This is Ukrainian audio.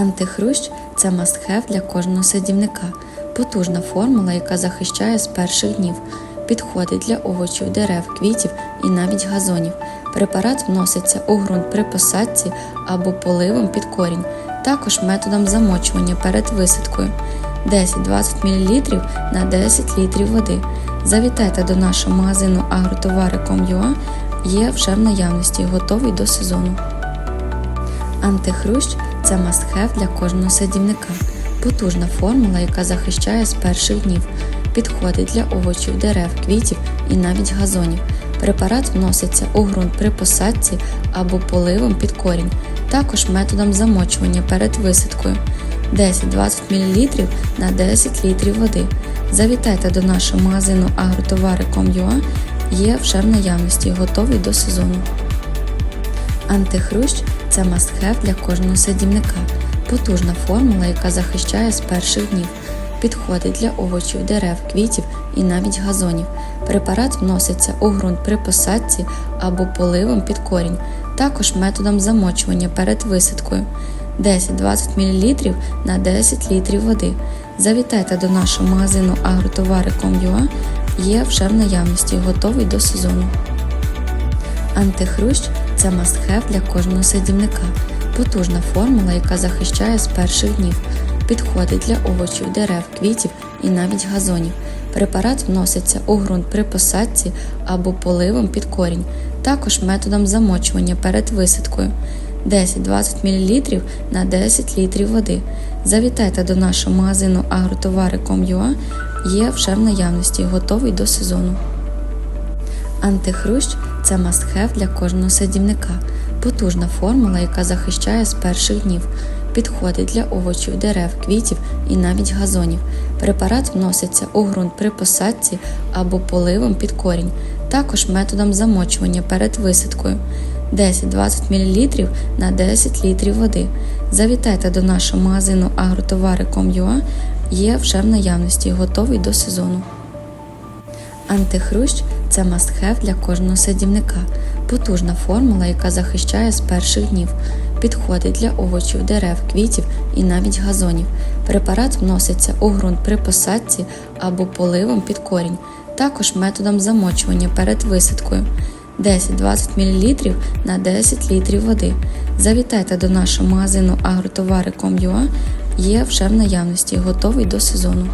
Антихрущ це мастхев для кожного садівника. Потужна формула, яка захищає з перших днів. Підходить для овочів, дерев, квітів і навіть газонів. Препарат вноситься у ґрунт при посадці або поливом під корінь, також методом замочування перед висадкою 10-20 мл на 10 літрів води. Завітайте до нашого магазину agrotовари.com.ua, є вже в наявності, готовий до сезону. Антихрущ це мастхев для кожного садівника. Потужна формула, яка захищає з перших днів. Підходить для овочів, дерев, квітів і навіть газонів. Препарат вноситься у ґрунт при посадці або поливом під корінь, також методом замочування перед висадкою 10-20 мл на 10 літрів води. Завітайте до нашого магазину agrotовари.com.ua, є вже в наявності, готовий до сезону. Антихрущ це мастхев для кожного садівника. Потужна формула, яка захищає з перших днів. Підходить для овочів, дерев, квітів і навіть газонів. Препарат вноситься у ґрунт при посадці або поливом під корінь, також методом замочування перед висадкою 10-20 мл на 10 літрів води. Завітайте до нашого магазину agrotовари.com.ua, є вже в наявності, готовий до сезону. Антихрущ це мастхев для кожного садівника. Потужна формула, яка захищає з перших днів. Підходить для овочів, дерев, квітів і навіть газонів. Препарат вноситься у ґрунт при посадці або поливом під корінь, також методом замочування перед висадкою 10-20 мл на 10 літрів води. Завітайте до нашого магазину agrotовари.com.ua, є вже в наявності, готовий до сезону. Антихрущ це мастхев для кожного садівника. Потужна формула, яка захищає з перших днів. Підходить для овочів, дерев, квітів і навіть газонів. Препарат вноситься у ґрунт при посадці або поливом під корінь, також методом замочування перед висадкою 10-20 мл на 10 літрів води. Завітайте до нашого магазину agrotовари.com.ua, є вже в наявності, готовий до сезону. Антихрущ це мастхев для кожного садівника. Потужна формула, яка захищає з перших днів. Підходить для овочів, дерев, квітів і навіть газонів. Препарат вноситься у ґрунт при посадці або поливом під корінь, також методом замочування перед висадкою 10-20 мл на 10 літрів води. Завітайте до нашого магазину agrotовари.com.ua, є вже в наявності, готовий до сезону.